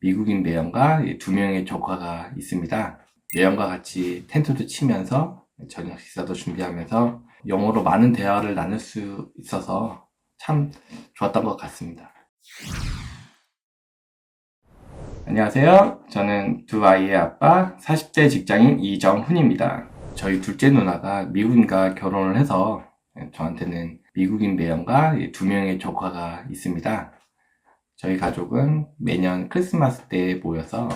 미국인 매형과 두 명의 조카가 있습니다. 매형과 같이 텐트도 치면서 저녁 식사도 준비하면서 영어로 많은 대화를 나눌 수 있어서 참 좋았던 것 같습니다. 안녕하세요. 저는 두 아이의 아빠 40대 직장인 이정훈입니다. 저희 둘째 누나가 미국인과 결혼을 해서 저한테는 미국인 매형과 두 명의 조카가 있습니다. 저희 가족은 매년 크리스마스 때 모여서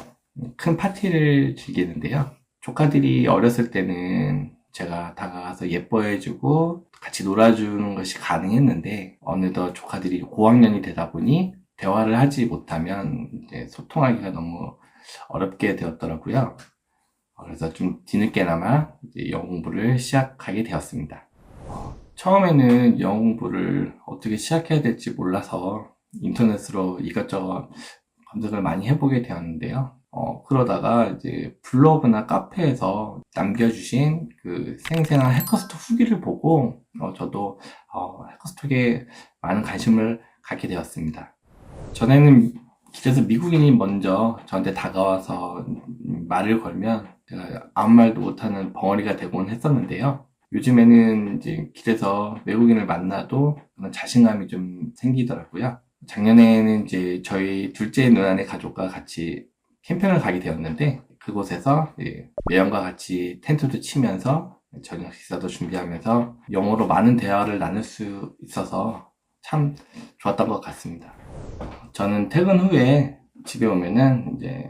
큰 파티를 즐기는데요. 조카들이 어렸을 때는 제가 다가가서 예뻐해주고 같이 놀아주는 것이 가능했는데 어느덧 조카들이 고학년이 되다 보니 대화를 하지 못하면 소통하기가 너무 어렵게 되었더라고요. 그래서 좀 뒤늦게나마 영어 공부를 시작하게 되었습니다. 어, 처음에는 영어 공부를 어떻게 시작해야 될지 몰라서 인터넷으로 이것저것 검색을 많이 해보게 되었는데요. 어, 그러다가 이제 블로그나 카페에서 남겨주신 그 생생한 해커스톡 후기를 보고 어, 저도 어, 해커스톡에 많은 관심을 갖게 되었습니다. 전에는 길에서 미국인이 먼저 저한테 다가와서 말을 걸면 제가 아무 말도 못하는 벙어리가 되곤 했었는데요. 요즘에는 이제 길에서 외국인을 만나도 자신감이 좀 생기더라고요. 작년에는 이제 저희 둘째 누나네 가족과 같이 캠핑을 가게 되었는데 그곳에서 예, 매형과 같이 텐트도 치면서 저녁 식사도 준비하면서 영어로 많은 대화를 나눌 수 있어서 참 좋았던 것 같습니다. 저는 퇴근 후에 집에 오면은 이제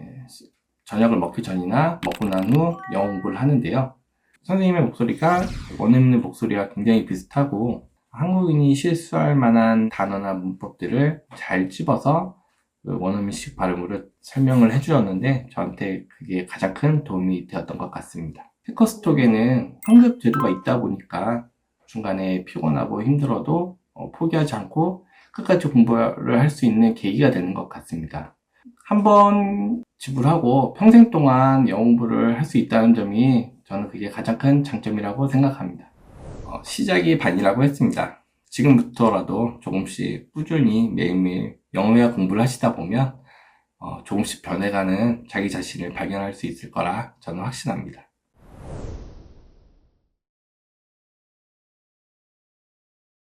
저녁을 먹기 전이나 먹고 난 후 영어 공부를 하는데요. 선생님의 목소리가 원어민의 목소리와 굉장히 비슷하고 한국인이 실수할 만한 단어나 문법들을 잘 집어서 그 원어민식 발음으로 설명을 해주었는데 저한테 그게 가장 큰 도움이 되었던 것 같습니다. 해커스톡에는 환급 제도가 있다 보니까 중간에 피곤하고 힘들어도 어, 포기하지 않고 끝까지 공부를 할 수 있는 계기가 되는 것 같습니다. 한 번 지불하고 평생 동안 영어 공부를 할 수 있다는 점이 저는 그게 가장 큰 장점이라고 생각합니다. 어, 시작이 반이라고 했습니다. 지금부터라도 조금씩 꾸준히 매일매일 영어회화 공부를 하시다 보면 어, 조금씩 변해가는 자기 자신을 발견할 수 있을 거라 저는 확신합니다.